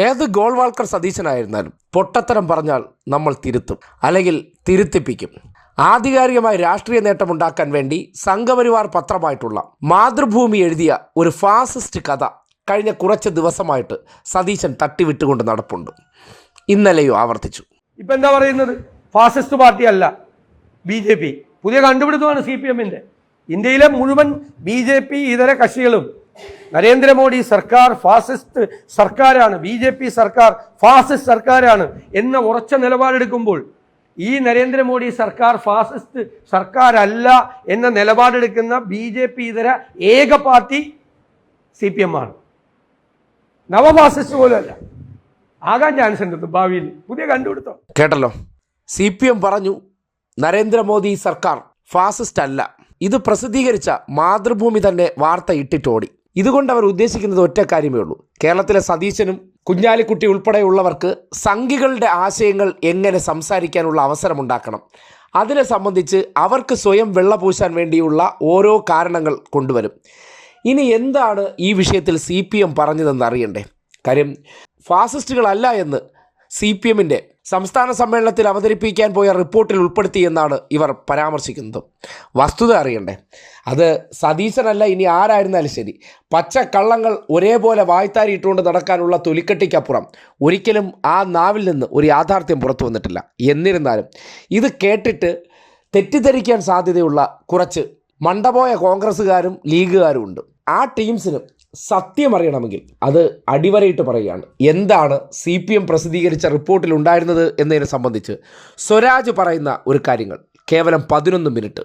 ഏത് ഗോൾവാൾക്കർ സതീശനായിരുന്നാലും പൊട്ടത്തരം പറഞ്ഞാൽ നമ്മൾ തിരുത്തും അല്ലെങ്കിൽ തിരുത്തിപ്പിക്കും. ആധികാരികമായി രാഷ്ട്രീയ നേട്ടമുണ്ടാക്കാൻ വേണ്ടി സംഘപരിവാർ പത്രമായിട്ടുള്ള മാതൃഭൂമി എഴുതിയ ഒരു ഫാസിസ്റ്റ് കഥ കഴിഞ്ഞ കുറച്ച് ദിവസമായിട്ട് സതീശൻ തട്ടിവിട്ടുകൊണ്ട് നടപ്പുണ്ട്. ഇന്നലെയോ ആവർത്തിച്ചു. ഇപ്പൊ എന്താ പറയുന്നത്? ഫാസിസ്റ്റ് പാർട്ടി അല്ല ബി ജെ പി. പുതിയ കണ്ടുപിടുത്തമാണ് സി പി എമ്മിന്റെ. ഇന്ത്യയിലെ മുഴുവൻ ബി ജെ പി ഇതര കക്ഷികളും നരേന്ദ്രമോദി സർക്കാർ ഫാസിസ്റ്റ് സർക്കാരാണ് ബി ജെ പി സർക്കാർ ഫാസിസ്റ്റ് സർക്കാരാണ് എന്ന ഉറച്ച നിലപാടെടുക്കുമ്പോൾ ഈ നരേന്ദ്രമോദി സർക്കാർ ഫാസിസ്റ്റ് സർക്കാരല്ല എന്ന നിലപാടെടുക്കുന്ന ബി ജെ പി ഇതര ഏക പാർട്ടി സി പി എം ആണ്. നവഫാസിസ്റ്റ് പോലും അല്ല ആകാൻ ചാൻസ് ഉണ്ട് ഭാവിയിൽ. പുതിയ കണ്ടുപിടുത്തം. കേട്ടല്ലോ. സി പി എം പറഞ്ഞു നരേന്ദ്രമോദി സർക്കാർ ഫാസിസ്റ്റ് അല്ല. ഇത് പ്രസിദ്ധീകരിച്ച മാതൃഭൂമി തന്നെ വാർത്ത ഇട്ടിട്ടോടി. ഇതുകൊണ്ട് അവർ ഉദ്ദേശിക്കുന്നത് ഒറ്റ കാര്യമേ ഉള്ളൂ. കേരളത്തിലെ സതീശനും കുഞ്ഞാലിക്കുട്ടി ഉൾപ്പെടെയുള്ളവർക്ക് സംഘികളുടെ ആശയങ്ങൾ എങ്ങനെ സംസാരിക്കാനുള്ള അവസരമുണ്ടാക്കണം അതിനെ സംബന്ധിച്ച് അവർക്ക് സ്വയം വെള്ളപൂശാൻ വേണ്ടിയുള്ള ഓരോ കാരണങ്ങൾ കൊണ്ടുവരും. ഇനി എന്താണ് ഈ വിഷയത്തിൽ സി പി എം പറഞ്ഞതെന്ന് അറിയണ്ടേ? കാര്യം ഫാസിസ്റ്റുകളല്ല എന്ന് സി പി എമ്മിന്റെ സംസ്ഥാന സമ്മേളനത്തിൽ അവതരിപ്പിക്കാൻ പോയ റിപ്പോർട്ടിൽ ഉൾപ്പെടുത്തിയെന്നാണ് ഇവർ പരാമർശിക്കുന്നത്. വസ്തുത അറിയണ്ടേ? അത് സതീശനല്ല ഇനി ആരായിരുന്നാലും ശരി. പച്ച കള്ളങ്ങൾ ഒരേപോലെ വായ്ത്താരിയിട്ടുകൊണ്ട് നടക്കാനുള്ള തൊലിക്കെട്ടിക്കപ്പുറം ഒരിക്കലും ആ നാവിൽ നിന്ന് ഒരു യാഥാർത്ഥ്യം പുറത്തു വന്നിട്ടില്ല. എന്നിരുന്നാലും ഇത് കേട്ടിട്ട് തെറ്റിദ്ധരിക്കാൻ സാധ്യതയുള്ള കുറച്ച് മണ്ടപോയ കോൺഗ്രസ്സുകാരും ലീഗുകാരും ഉണ്ട്. ആ ടീംസിനും സത്യം അറിയണമെങ്കിൽ അത് അടിവരയിട്ട് പറയുകയാണ്. എന്താണ് സി പി എം പ്രസിദ്ധീകരിച്ച റിപ്പോർട്ടിൽ ഉണ്ടായിരുന്നത് എന്നതിനെ സംബന്ധിച്ച് സ്വരാജ് പറയുന്ന ഒരു കാര്യങ്ങൾ. കേവലം പതിനൊന്ന് മിനിറ്റ്.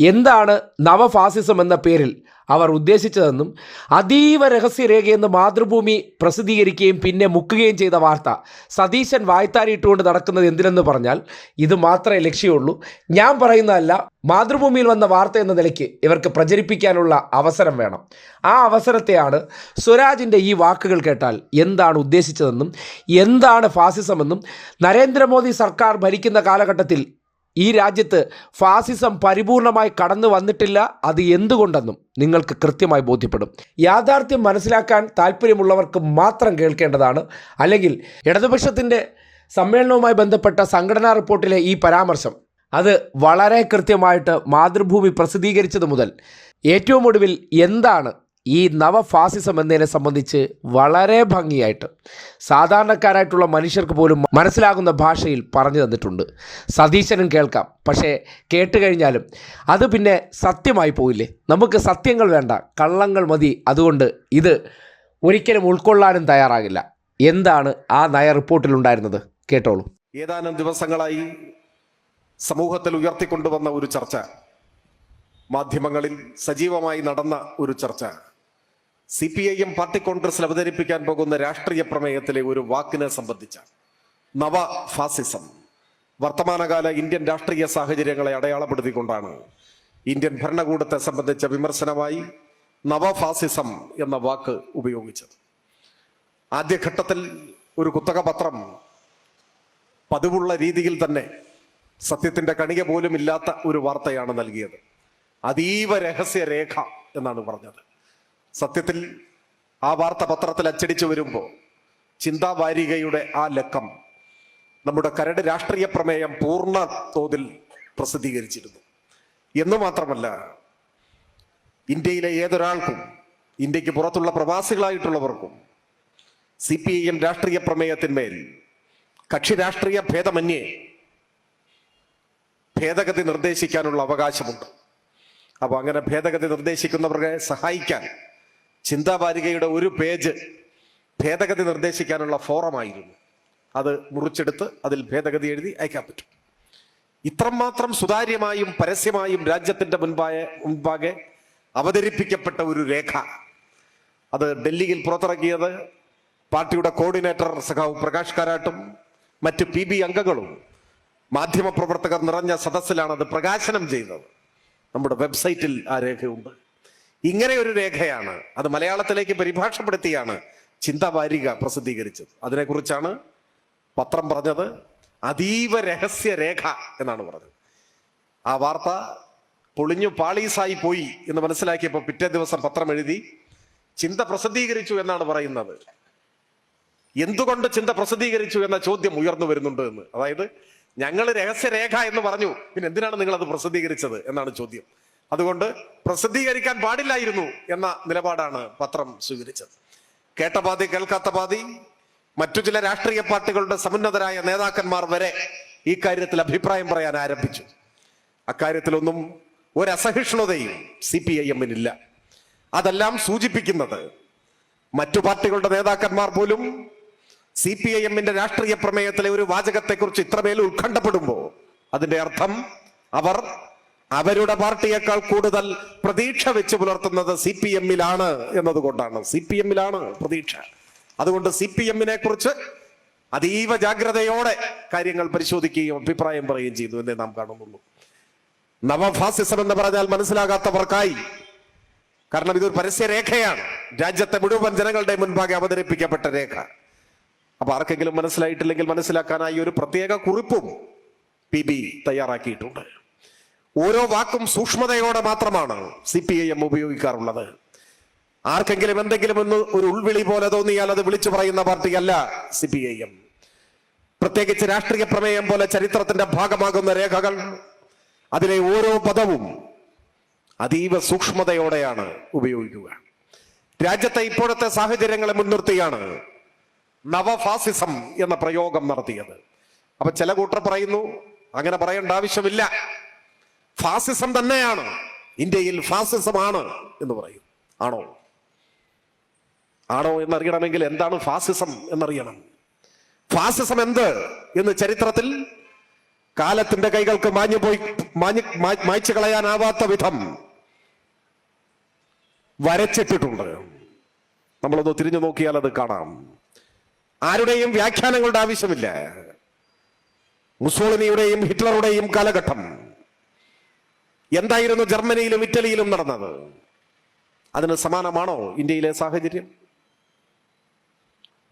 എന്താണ് നവഫാസിസം എന്ന പേരിൽ അവർ ഉദ്ദേശിച്ചതെന്നും അതീവ രഹസ്യരേഖയെന്ന് മാതൃഭൂമി പ്രസിദ്ധീകരിക്കുകയും പിന്നെ മുക്കുകയും ചെയ്ത വാർത്ത സതീശൻ വായ്ത്താരിയിട്ടുകൊണ്ട് നടക്കുന്നത് എന്തിനെന്ന് പറഞ്ഞാൽ ഇത് മാത്രമേ ലക്ഷ്യമുള്ളൂ. ഞാൻ പറയുന്നതല്ല മാതൃഭൂമിയിൽ വന്ന വാർത്ത എന്ന നിലയ്ക്ക് ഇവർക്ക് പ്രചരിപ്പിക്കാനുള്ള അവസരം വേണം. ആ അവസരത്തെയാണ് സ്വരാജിന്റെ ഈ വാക്കുകൾ കേട്ടാൽ എന്താണ് ഉദ്ദേശിച്ചതെന്നും എന്താണ് ഫാസിസമെന്നും നരേന്ദ്രമോദി സർക്കാർ ഭരിക്കുന്ന കാലഘട്ടത്തിൽ ഈ രാജ്യത്ത് ഫാസിസം പരിപൂർണമായി കടന്നു വന്നിട്ടില്ല അത് എന്തുകൊണ്ടെന്നും നിങ്ങൾക്ക് കൃത്യമായി ബോധ്യപ്പെടും. യാഥാർത്ഥ്യം മനസ്സിലാക്കാൻ താല്പര്യമുള്ളവർക്ക് മാത്രം കേൾക്കേണ്ടതാണ്. അല്ലെങ്കിൽ ഇടതുപക്ഷത്തിന്റെ സമ്മേളനവുമായി ബന്ധപ്പെട്ട സംഘടനാ റിപ്പോർട്ടിലെ ഈ പരാമർശം അത് വളരെ കൃത്യമായിട്ട് മാതൃഭൂമി പ്രസിദ്ധീകരിച്ചത് മുതൽ ഏറ്റവും ഒടുവിൽ എന്താണ് ഈ നവഫാസിസം എന്നതിനെ സംബന്ധിച്ച് വളരെ ഭംഗിയായിട്ട് സാധാരണക്കാരായിട്ടുള്ള മനുഷ്യർക്ക് പോലും മനസ്സിലാകുന്ന ഭാഷയിൽ പറഞ്ഞു തന്നിട്ടുണ്ട്. സതീശനും കേൾക്കാം. പക്ഷേ കേട്ട് കഴിഞ്ഞാലും അത് പിന്നെ സത്യമായി പോയില്ലേ? നമുക്ക് സത്യങ്ങൾ വേണ്ട കള്ളങ്ങൾ മതി. അതുകൊണ്ട് ഇത് ഒരിക്കലും ഉൾക്കൊള്ളാനും തയ്യാറാകില്ല. എന്താണ് ആ നയ റിപ്പോർട്ടിലുണ്ടായിരുന്നത് കേട്ടോളൂ. ഏതാനും ദിവസങ്ങളായി സമൂഹത്തിൽ ഉയർത്തിക്കൊണ്ടുവന്ന ഒരു ചർച്ച മാധ്യമങ്ങളിൽ സജീവമായി നടന്ന ഒരു ചർച്ച. C P I M party കോൺഗ്രസിൽ അവതരിപ്പിക്കാൻ പോകുന്ന രാഷ്ട്രീയ പ്രമേയത്തിലെ ഒരു വാക്കിനെ സംബന്ധിച്ച നവ ഫാസിസം. വർത്തമാനകാല ഇന്ത്യൻ രാഷ്ട്രീയ സാഹചര്യങ്ങളെ അടയാളപ്പെടുത്തിക്കൊണ്ടാണ് ഇന്ത്യൻ ഭരണകൂടത്തെ സംബന്ധിച്ച വിമർശനമായി നവ ഫാസിസം എന്ന വാക്ക് ഉപയോഗിച്ചത്. ആദ്യഘട്ടത്തിൽ ഒരു കുത്തക പത്രം പതിവുള്ള രീതിയിൽ തന്നെ സത്യത്തിന്റെ കണിക പോലും ഇല്ലാത്ത ഒരു വാർത്തയാണ് നൽകിയത്. അതീവ രഹസ്യ രേഖ എന്നാണ് പറഞ്ഞത്. സത്യത്തിൽ ആ വാർത്ത പത്രത്തിൽ അച്ചടിച്ചു വരുമ്പോൾ ചിന്താവാരികയുടെ ആ ലക്കം നമ്മുടെ കരട് രാഷ്ട്രീയ പ്രമേയം പൂർണ തോതിൽ പ്രസിദ്ധീകരിച്ചിരുന്നു. എന്ന് മാത്രമല്ല ഇന്ത്യയിലെ ഏതൊരാൾക്കും ഇന്ത്യയ്ക്ക് പുറത്തുള്ള പ്രവാസികളായിട്ടുള്ളവർക്കും സി പി ഐ എം രാഷ്ട്രീയ പ്രമേയത്തിന്മേൽ കക്ഷി രാഷ്ട്രീയ ഭേദമന്യേ ഭേദഗതി നിർദ്ദേശിക്കാനുള്ള അവകാശമുണ്ട്. അപ്പോൾ അങ്ങനെ ഭേദഗതി നിർദ്ദേശിക്കുന്നവരെ സഹായിക്കാൻ ചിന്താവാരികയുടെ ഒരു പേജ് ഭേദഗതി നിർദ്ദേശിക്കാനുള്ള ഫോറമായിരുന്നു. അത് മുറിച്ചെടുത്ത് അതിൽ ഭേദഗതി എഴുതി അയക്കാൻ പറ്റും. ഇത്രമാത്രം സുതാര്യമായും പരസ്യമായും രാജ്യത്തിന്റെ മുൻപായ മുൻപാകെ അവതരിപ്പിക്കപ്പെട്ട ഒരു രേഖ. അത് ഡൽഹിയിൽ പുറത്തിറക്കിയത് പാർട്ടിയുടെ കോർഡിനേറ്റർ സഖാവ് പ്രകാശ് കാരാട്ടും മറ്റ് പി ബി അംഗങ്ങളും മാധ്യമപ്രവർത്തകർ നിറഞ്ഞ സദസ്സിലാണ് അത് പ്രകാശനം ചെയ്തത്. നമ്മുടെ വെബ്സൈറ്റിൽ ആ രേഖയുണ്ട്. ഇങ്ങനെ ഒരു രേഖയാണ് അത് മലയാളത്തിലേക്ക് പരിഭാഷപ്പെടുത്തിയാണ് ചിന്താവാരിക പ്രസിദ്ധീകരിച്ചത്. അതിനെക്കുറിച്ചാണ് പത്രം പറഞ്ഞത്. അതീവ രഹസ്യ രേഖ എന്നാണ് പറഞ്ഞത്. ആ വാർത്ത പൊളിഞ്ഞു പാളീസായി പോയി എന്ന് മനസ്സിലാക്കിയപ്പോൾ പിറ്റേ ദിവസം പത്രം എഴുതി ചിന്ത പ്രസിദ്ധീകരിച്ചു എന്നാണ് പറയുന്നത്. എന്തുകൊണ്ട് ചിന്ത പ്രസിദ്ധീകരിച്ചു എന്ന ചോദ്യം ഉയർന്നു വരുന്നുണ്ട് എന്ന്. അതായത് ഞങ്ങൾ രഹസ്യരേഖ എന്ന് പറഞ്ഞു. പിന്നെ എന്തിനാണ് നിങ്ങൾ അത് പ്രസിദ്ധീകരിച്ചത് എന്നാണ് ചോദ്യം. അതുകൊണ്ട് പ്രസിദ്ധീകരിക്കാൻ പാടില്ലായിരുന്നു എന്ന നിലപാടാണ് പത്രം സ്വീകരിച്ചത്. കേട്ട പാതി കേൾക്കാത്ത പാതി മറ്റു ചില രാഷ്ട്രീയ പാർട്ടികളുടെ സമുന്നതരായ നേതാക്കന്മാർ വരെ ഈ കാര്യത്തിൽ അഭിപ്രായം പറയാൻ ആരംഭിച്ചു. അക്കാര്യത്തിലൊന്നും ഒരസഹിഷ്ണുതയും സി പി ഐ എമ്മിനില്ല. അതെല്ലാം സൂചിപ്പിക്കുന്നത് മറ്റു പാർട്ടികളുടെ നേതാക്കന്മാർ പോലും സി പി ഐ എമ്മിന്റെ രാഷ്ട്രീയ പ്രമേയത്തിലെ ഒരു വാചകത്തെക്കുറിച്ച് ഇത്രമേൽ ഉത്കണ്ഠപ്പെടുമ്പോൾ അതിന്റെ അർത്ഥം അവർ അവരുടെ പാർട്ടിയേക്കാൾ കൂടുതൽ പ്രതീക്ഷ വെച്ച് പുലർത്തുന്നത് സി പി എമ്മിലാണ് എന്നതുകൊണ്ടാണ്. സി പി എമ്മിലാണ് പ്രതീക്ഷ. അതുകൊണ്ട് സി പി എമ്മിനെ കുറിച്ച് അതീവ ജാഗ്രതയോടെ കാര്യങ്ങൾ പരിശോധിക്കുകയും അഭിപ്രായം പറയുകയും ചെയ്തു എന്നേ നാം കാണുന്നുള്ളൂ. നവഫാസിസം എന്ന് പറഞ്ഞാൽ മനസ്സിലാകാത്തവർക്കായി. കാരണം ഇതൊരു പരസ്യരേഖയാണ് രാജ്യത്തെ മുഴുവൻ ജനങ്ങളുടെ മുൻപാകെ അവതരിപ്പിക്കപ്പെട്ട രേഖ. അപ്പൊ ആർക്കെങ്കിലും മനസ്സിലായിട്ടില്ലെങ്കിൽ മനസ്സിലാക്കാനായി ഒരു പ്രത്യേക കുറിപ്പും പി ബി തയ്യാറാക്കിയിട്ടുണ്ട്. ഓരോ വാക്കും സൂക്ഷ്മതയോടെ മാത്രമാണ് സി പി ഐ എം ഉപയോഗിക്കാറുള്ളത്. ആർക്കെങ്കിലും എന്തെങ്കിലും ഒന്ന് ഒരു ഉൾവിളി പോലെ തോന്നിയാൽ അത് വിളിച്ചു പറയുന്ന പാർട്ടിയല്ല സി പി ഐ എം. പ്രത്യേകിച്ച് രാഷ്ട്രീയ പ്രമേയം പോലെ ചരിത്രത്തിന്റെ ഭാഗമാകുന്ന രേഖകൾ അതിലെ ഓരോ പദവും അതീവ സൂക്ഷ്മതയോടെയാണ് ഉപയോഗിക്കുക. രാജ്യത്തെ ഇപ്പോഴത്തെ സാഹചര്യങ്ങളെ മുൻനിർത്തിയാണ് നവഫാസിസം എന്ന പ്രയോഗം നടത്തിയത്. അപ്പൊ ചില കൂട്ടർ പറയുന്നു അങ്ങനെ പറയേണ്ട ആവശ്യമില്ല. ഫാസിസം തന്നെയാണ്. ഇന്ത്യയിൽ ഫാസിസമാണ് എന്ന് പറയും. ആണോ? ആണോ എന്നറിയണമെങ്കിൽ എന്താണ് ഫാസിസം എന്നറിയണം. ഫാസിസം എന്ത് എന്ന് ചരിത്രത്തിൽ കാലത്തിന്റെ കൈകൾക്ക് മാഞ്ഞു പോയി മാഞ്ഞു മായ്ച്ചു കളയാനാവാത്ത വിധം വരച്ചിട്ടിട്ടുണ്ട്. നമ്മളൊന്ന് തിരിഞ്ഞു നോക്കിയാൽ അത് കാണാം. ആരുടെയും വ്യാഖ്യാനങ്ങളുടെ ആവശ്യമില്ല. മുസോളിനിയുടെയും ഹിറ്റ്ലറുടെയും കാലഘട്ടം. എന്തായിരുന്നു ജർമ്മനിയിലും ഇറ്റലിയിലും നടന്നത്? അതിന് സമാനമാണോ ഇന്ത്യയിലെ സാഹചര്യം?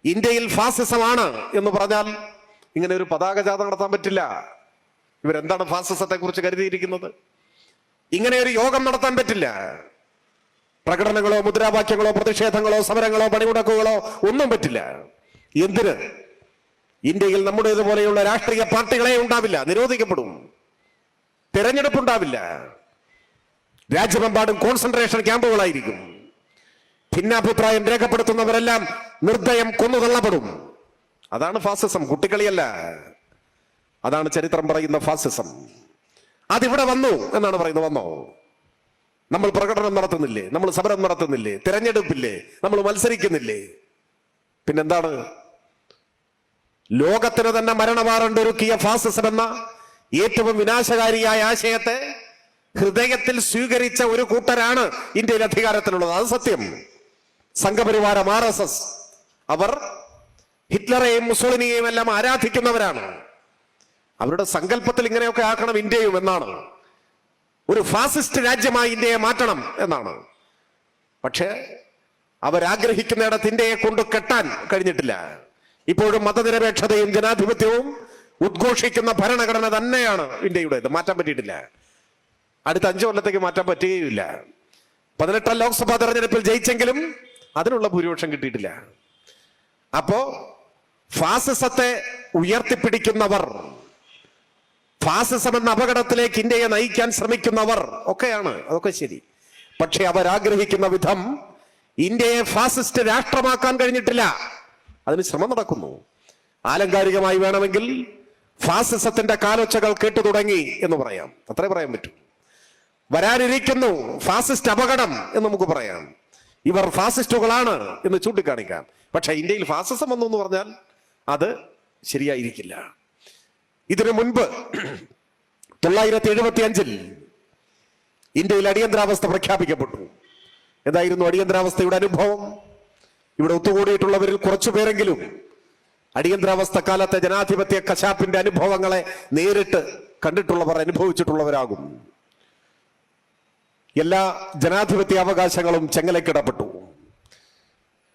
ഇന്ത്യയിൽ ഫാസിസമാണ് എന്ന് പറഞ്ഞാൽ ഇങ്ങനെ ഒരു പതാക ജാഥ നടത്താൻ പറ്റില്ല. ഇവരെന്താണ് ഫാസിസത്തെ കുറിച്ച് കരുതിയിരിക്കുന്നത്? ഇങ്ങനെ ഒരു യോഗം നടത്താൻ പറ്റില്ല. പ്രകടനങ്ങളോ മുദ്രാവാക്യങ്ങളോ പ്രതിഷേധങ്ങളോ സമരങ്ങളോ പണിമുടക്കുകളോ ഒന്നും പറ്റില്ല. എന്തിന്? ഇന്ത്യയിൽ നമ്മുടേതുപോലെയുള്ള രാഷ്ട്രീയ പാർട്ടികളെ ഉണ്ടാവില്ല നിരോധിക്കപ്പെടും. തിരഞ്ഞെടുപ്പുണ്ടാവില്ല. രാജ്യമെമ്പാടും കോൺസെൻട്രേഷൻ ക്യാമ്പുകളായിരിക്കും. ഭിന്നാഭിപ്രായം രേഖപ്പെടുത്തുന്നവരെല്ലാം നിർദ്ദയം കൊന്നുതള്ളപ്പെടും. അതാണ് ഫാസിസം കുട്ടികളിയല്ല. അതാണ് ചരിത്രം പറയുന്ന ഫാസിസം. അതിവിടെ വന്നു എന്നാണ് പറയുന്നത് വന്നോ? നമ്മൾ പ്രകടനം നടത്തുന്നില്ലേ? നമ്മൾ സമരം നടത്തുന്നില്ലേ? തിരഞ്ഞെടുപ്പില്ലേ? നമ്മൾ മത്സരിക്കുന്നില്ലേ? പിന്നെന്താണ്? ലോകത്തിന് തന്നെ മരണമാറണ്ടൊരുക്കിയ ഫാസിസം എന്ന ഏറ്റവും വിനാശകാരിയായ ആശയത്തെ ഹൃദയത്തിൽ സ്വീകരിച്ച ഒരു കൂട്ടരാണ് ഇന്ത്യയിൽ അധികാരത്തിലുള്ളത്. അത് സത്യം. സംഘപരിവാരം ആർ എസ് എസ്. അവർ ഹിറ്റ്ലറെയും മുസോളിനിയെയും എല്ലാം ആരാധിക്കുന്നവരാണ്. അവരുടെ സങ്കല്പത്തിൽ ഇങ്ങനെയൊക്കെ ആക്കണം ഇന്ത്യയും എന്നാണ്. ഒരു ഫാസിസ്റ്റ് രാജ്യമായി ഇന്ത്യയെ മാറ്റണം എന്നാണ്. പക്ഷേ അവരാഗ്രഹിക്കുന്നിടത്ത് ഇന്ത്യയെ കൊണ്ട് കെട്ടാൻ കഴിഞ്ഞിട്ടില്ല. ഇപ്പോഴും മതനിരപേക്ഷതയും ജനാധിപത്യവും ഉദ്ഘോഷിക്കുന്ന ഭരണഘടന തന്നെയാണ് ഇന്ത്യയുടേത്. മാറ്റാൻ പറ്റിയിട്ടില്ല. അടുത്ത അഞ്ചു കൊല്ലത്തേക്ക് മാറ്റാൻ പറ്റുകയില്ല പതിനെട്ടാം ലോക്സഭാ തെരഞ്ഞെടുപ്പിൽ ജയിച്ചെങ്കിലും അതിനുള്ള ഭൂരിപക്ഷം കിട്ടിയിട്ടില്ല. അപ്പോ ഫാസിസത്തെ ഉയർത്തിപ്പിടിക്കുന്നവർ ഫാസിസം എന്ന അപകടത്തിലേക്ക് ഇന്ത്യയെ നയിക്കാൻ ശ്രമിക്കുന്നവർ ഒക്കെയാണ്. അതൊക്കെ ശരി. പക്ഷെ അവരാഗ്രഹിക്കുന്ന വിധം ഇന്ത്യയെ ഫാസിസ്റ്റ് രാഷ്ട്രമാക്കാൻ കഴിഞ്ഞിട്ടില്ല. അതിന് ശ്രമം നടക്കുന്നു. ആലങ്കാരികമായി വേണമെങ്കിൽ ഫാസിസത്തിന്റെ കാലൊച്ചകൾ കേട്ടു തുടങ്ങി എന്ന് പറയാം. അത്രേ പറയാൻ പറ്റൂ. വരാനിരിക്കുന്നു ഫാസിസ്റ്റ് അപകടം എന്ന് നമുക്ക് പറയാം. ഇവർ ഫാസിസ്റ്റുകളാണ് എന്ന് ചൂണ്ടിക്കാണിക്കാം. പക്ഷെ ഇന്ത്യയിൽ ഫാസിസം വന്നു എന്ന് പറഞ്ഞാൽ അത് ശരിയായിരിക്കില്ല. ഇതിനു മുൻപ് തൊള്ളായിരത്തി എഴുപത്തി അഞ്ചിൽ ഇന്ത്യയിൽ അടിയന്തരാവസ്ഥ പ്രഖ്യാപിക്കപ്പെട്ടു. എന്തായിരുന്നു അടിയന്തരാവസ്ഥയുടെ അനുഭവം? ഇവിടെ ഒത്തുകൂടിയിട്ടുള്ളവരിൽ കുറച്ചു പേരെങ്കിലും അടിയന്തരാവസ്ഥ കാലത്തെ ജനാധിപത്യ കശാപ്പിന്റെ അനുഭവങ്ങളെ നേരിട്ട് കണ്ടിട്ടുള്ളവർ അനുഭവിച്ചിട്ടുള്ളവരാകും. എല്ലാ ജനാധിപത്യ അവകാശങ്ങളും ചെങ്ങലക്കിടപ്പെട്ടു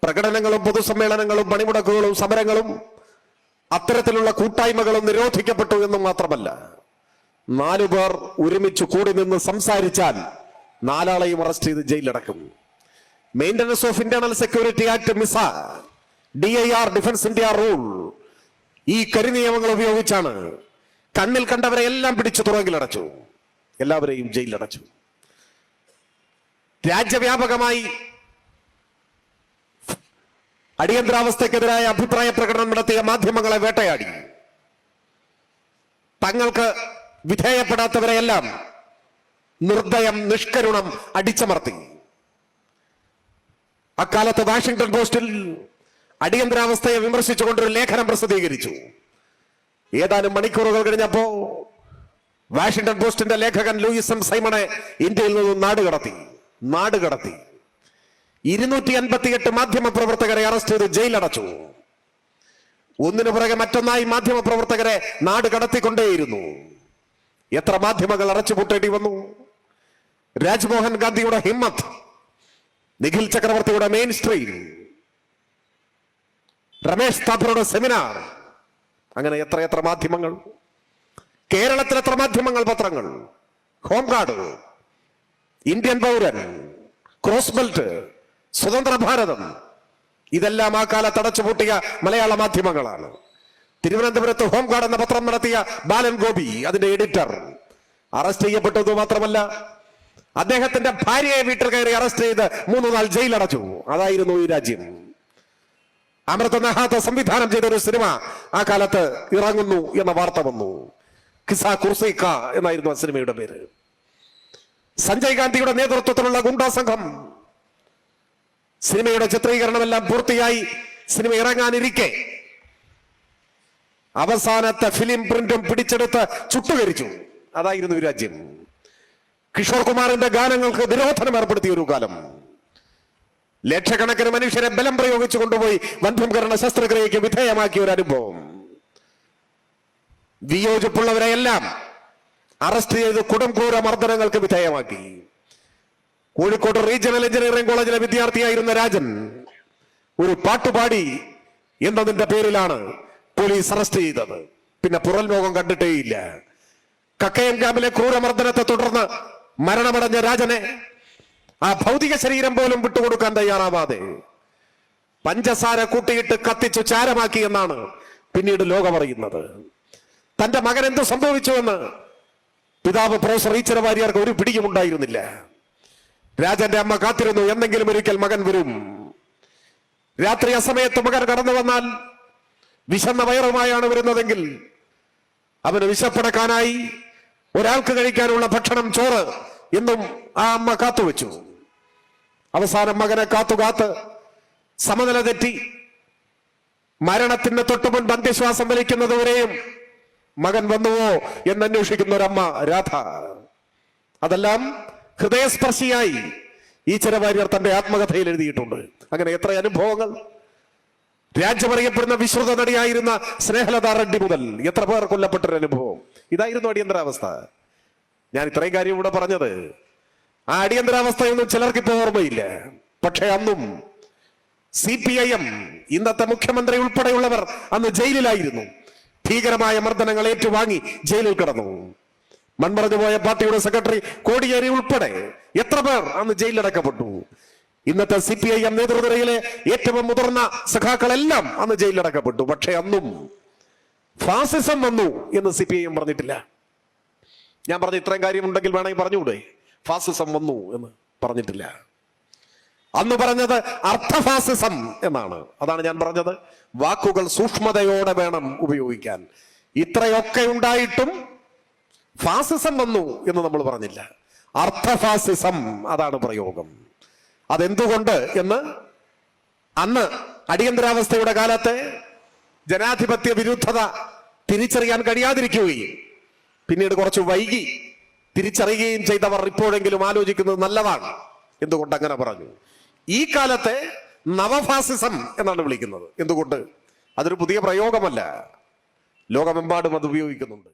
പ്രകടനങ്ങളും പൊതുസമ്മേളനങ്ങളും പണിമുടക്കുകളും സമരങ്ങളും അത്തരത്തിലുള്ള കൂട്ടായ്മകളും നിരോധിക്കപ്പെട്ടു എന്നും മാത്രമല്ല നാലു പേർ ഒരുമിച്ച് കൂടി നിന്ന് സംസാരിച്ചാൽ നാലാളെയും അറസ്റ്റ് ചെയ്ത് ജയിലിലടക്കും. Maintenance of internal security act MISA D I R defence India rule ഈ കരിനിയമങ്ങൾ ഉപയോഗിച്ചാണ് കണ്ണിൽ കണ്ടവരെ എല്ലാം പിടിച്ചു തുറങ്കിലടച്ചു. എല്ലാവരെയും ജയിലിലടച്ചു. രാജ്യവ്യാപകമായി അടിയന്തരാവസ്ഥക്കെതിരായ അഭിപ്രായ പ്രകടനം നടത്തിയ മാധ്യമങ്ങളെ വേട്ടയാടി. തങ്ങൾക്ക് വിധേയപ്പെടാത്തവരെയെല്ലാം നിർദ്ദയം നിഷ്കരുണം അടിച്ചമർത്തി. അക്കാലത്ത് വാഷിംഗ്ടൺ പോസ്റ്റിൽ അടിയന്തരാവസ്ഥയെ വിമർശിച്ചുകൊണ്ടൊരു ലേഖനം പ്രസിദ്ധീകരിച്ചു. ഏതാനും മണിക്കൂറുകൾ കഴിഞ്ഞപ്പോ വാഷിംഗ്ടൺ പോസ്റ്റിന്റെ ലേഖകൻ ലൂയിസ് എം സൈമണെ ഇന്ത്യയിൽ നിന്നും നാടുകടത്തി നാടുകടത്തി ഇരുന്നൂറ്റി അൻപത്തിയെട്ട് മാധ്യമ പ്രവർത്തകരെ അറസ്റ്റ് ചെയ്ത് ജയിലടച്ചു. ഒന്നിനു പുറകെ മറ്റൊന്നായി മാധ്യമ പ്രവർത്തകരെ നാട് കടത്തിക്കൊണ്ടേയിരുന്നു. എത്ര മാധ്യമങ്ങൾ അടച്ചുപൂട്ടേണ്ടി വന്നു? രാജ്മോഹൻ ഗാന്ധിയുടെ ഹിമ്മത്ത് നിഖിൽ ചക്രവർത്തിയുടെ മെയിൻ സ്ട്രീം രമേശ് താപ്പറുടെ സെമിനാർ അങ്ങനെ എത്ര എത്ര മാധ്യമങ്ങൾ? കേരളത്തിൽ എത്ര മാധ്യമങ്ങൾ പത്രങ്ങൾ? ഹോംഗാർഡ് ഇന്ത്യൻ പൗരൻ ക്രോസ് ബെൽറ്റ് സ്വതന്ത്ര ഭാരതം. ഇതെല്ലാം ആ കാലത്ത് അടച്ചുപൂട്ടിയ മലയാള മാധ്യമങ്ങളാണ്. തിരുവനന്തപുരത്ത് ഹോംഗാർഡ് എന്ന പത്രം നടത്തിയ ബാലൻ ഗോപി അതിന്റെ എഡിറ്റർ അറസ്റ്റ് ചെയ്യപ്പെട്ടത് മാത്രമല്ല അദ്ദേഹത്തിന്റെ ഭാര്യയെ വീട്ടിൽ കയറി അറസ്റ്റ് ചെയ്ത് മൂന്ന് നാൾ ജയിലടച്ചു. അതായിരുന്നു ഈ രാജ്യം. അമൃത നഹാത്ത സംവിധാനം ചെയ്ത ഒരു സിനിമ ആ കാലത്ത് ഇറങ്ങുന്നു എന്ന വാർത്ത വന്നു. കിസ കുർസൈക്ക എന്നായിരുന്നു ആ സിനിമയുടെ പേര്. സഞ്ജയ് ഗാന്ധിയുടെ നേതൃത്വത്തിലുള്ള ഗുണ്ടാ സംഘം. സിനിമയുടെ ചിത്രീകരണമെല്ലാം പൂർത്തിയായി സിനിമ ഇറങ്ങാനിരിക്കെ. അവസാനത്തെ ഫിലിം പ്രിന്റും പിടിച്ചെടുത്ത് ചുട്ടുകരിച്ചു. അതായിരുന്നു രാജ്യം. കിഷോർ കുമാറിന്റെ ഗാനങ്ങൾക്ക് നിരോധനം ഏർപ്പെടുത്തിയ ഒരു കാലം. ലക്ഷക്കണക്കിന് മനുഷ്യരെ ബലം പ്രയോഗിച്ചു കൊണ്ടുപോയി വന്ധ്യംകരണ ശസ്ത്രക്രിയയ്ക്ക് വിധേയമാക്കിയ ഒരു അനുഭവം. വിയോജിപ്പുള്ളവരെയെല്ലാം അറസ്റ്റ് ചെയ്ത് കുടംകൂര മർദ്ദനങ്ങൾക്ക് വിധേയമാക്കി. കോഴിക്കോട് റീജിയണൽ എഞ്ചിനീയറിംഗ് കോളേജിലെ വിദ്യാർത്ഥിയായിരുന്ന രാജൻ ഒരു പാട്ടുപാടി എന്നതിന്റെ പേരിലാണ് പോലീസ് അറസ്റ്റ് ചെയ്തത്. പിന്നെ പുറൽ ലോകം കണ്ടിട്ടേയില്ല. കക്കയം ക്യാമ്പിലെ ക്രൂരമർദ്ദനത്തെ തുടർന്ന് മരണമടഞ്ഞ രാജനെ ആ ഭൗതിക ശരീരം പോലും വിട്ടുകൊടുക്കാൻ തയ്യാറാവാതെ പഞ്ചസാര കൂട്ടിയിട്ട് കത്തിച്ചു ചാരമാക്കി എന്നാണ് പിന്നീട് ലോകം അറിയുന്നത്. തന്റെ മകൻ എന്ത് സംഭവിച്ചുവെന്ന് പിതാവ് പ്രൊഫസർ ഈച്ചര വാര്യർക്ക് ഒരു പിടിയും ഉണ്ടായിരുന്നില്ല. രാജന്റെ അമ്മ കാത്തിരുന്നു എന്തെങ്കിലും ഒരിക്കൽ മകൻ വരും. രാത്രി അസമയത്ത് മകൻ കടന്നു വന്നാൽ വിശന്ന വയറുമായാണ് വരുന്നതെങ്കിൽ അവന് വിശപ്പടക്കാനായി ഒരാൾക്ക് കഴിക്കാനുള്ള ഭക്ഷണം ചോറ് എന്നും ആ അമ്മ കാത്തുവെച്ചു. അവസാനം മകനെ കാത്തുകാത്ത് സമനില തെറ്റി. മരണത്തിന്റെ തൊട്ടുമുൻ അന്ത്യശ്വാസം വലിക്കുന്നതുവരെയും മകൻ വന്നുവോ എന്ന് അന്വേഷിക്കുന്ന ഒരമ്മ രാധ. അതെല്ലാം ഹൃദയസ്പർശിയായി ഈ ചിരവാര്യർ തന്റെ ആത്മകഥയിൽ എഴുതിയിട്ടുണ്ട്. അങ്ങനെ എത്ര അനുഭവങ്ങൾ? രാജ്യമറിയപ്പെടുന്ന വിശ്രുത നടിയായിരുന്ന സ്നേഹലത റെഡ്ഡി മുതൽ എത്ര പേർ കൊല്ലപ്പെട്ടൊരു അനുഭവം ഇതായിരുന്നു അടിയന്തരാവസ്ഥ. ഞാൻ ഇത്രയും കാര്യം ഇവിടെ പറഞ്ഞത്. ആ അടിയന്തരാവസ്ഥയൊന്നും ചിലർക്ക് ഇപ്പോൾ ഓർമ്മയില്ല. പക്ഷെ അന്നും സി പി ഐ എം ഇന്നത്തെ മുഖ്യമന്ത്രി ഉൾപ്പെടെയുള്ളവർ അന്ന് ജയിലിലായിരുന്നു. ഭീകരമായ മർദ്ദനങ്ങൾ ഏറ്റുവാങ്ങി ജയിലിൽ കിടന്നു. മൺമറഞ്ഞു പോയ പാർട്ടിയുടെ സെക്രട്ടറി കോടിയേരി ഉൾപ്പെടെ എത്ര പേർ അന്ന് ജയിലിലടക്കപ്പെട്ടു. ഇന്നത്തെ സി പി ഐ എം നേതൃനിരയിലെ ഏറ്റവും മുതിർന്ന സഖാക്കളെല്ലാം അന്ന് ജയിലിലടക്കപ്പെട്ടു. പക്ഷെ അന്നും ഫാസിസം വന്നു എന്ന് സി പി ഐ എം പറഞ്ഞിട്ടില്ല. ഞാൻ പറഞ്ഞ ഇത്രയും കാര്യം ഉണ്ടെങ്കിൽ വേണമെങ്കിൽ പറഞ്ഞുകൂടെ? ഫാസിസം വന്നു എന്ന് പറഞ്ഞിട്ടില്ല. അന്ന് പറഞ്ഞത് അർത്ഥഫാസിസം എന്നാണ്. അതാണ് ഞാൻ പറഞ്ഞത്. വാക്കുകൾ സൂക്ഷ്മതയോടെ വേണം ഉപയോഗിക്കാൻ. ഇത്രയൊക്കെ ഉണ്ടായിട്ടും ഫാസിസം വന്നു എന്ന് നമ്മൾ പറഞ്ഞില്ല. അർത്ഥഫാസിസം അതാണ് പ്രയോഗം. അതെന്തുകൊണ്ട് എന്ന് അന്ന് അടിയന്തരാവസ്ഥയുടെ കാലത്തെ ജനാധിപത്യ വിരുദ്ധത തിരിച്ചറിയാൻ കഴിയാതിരിക്കുകയും പിന്നീട് കുറച്ച് വൈകി തിരിച്ചറിയുകയും ചെയ്തവർ ഇപ്പോഴെങ്കിലും ആലോചിക്കുന്നത് നല്ലതാണ്. എന്തുകൊണ്ട് അങ്ങനെ പറഞ്ഞു? ഈ കാലത്തെ നവഫാസിസം എന്നാണ് വിളിക്കുന്നത്. എന്തുകൊണ്ട്? അതൊരു പുതിയ പ്രയോഗമല്ല. ലോകമെമ്പാടും അത് ഉപയോഗിക്കുന്നുണ്ട്.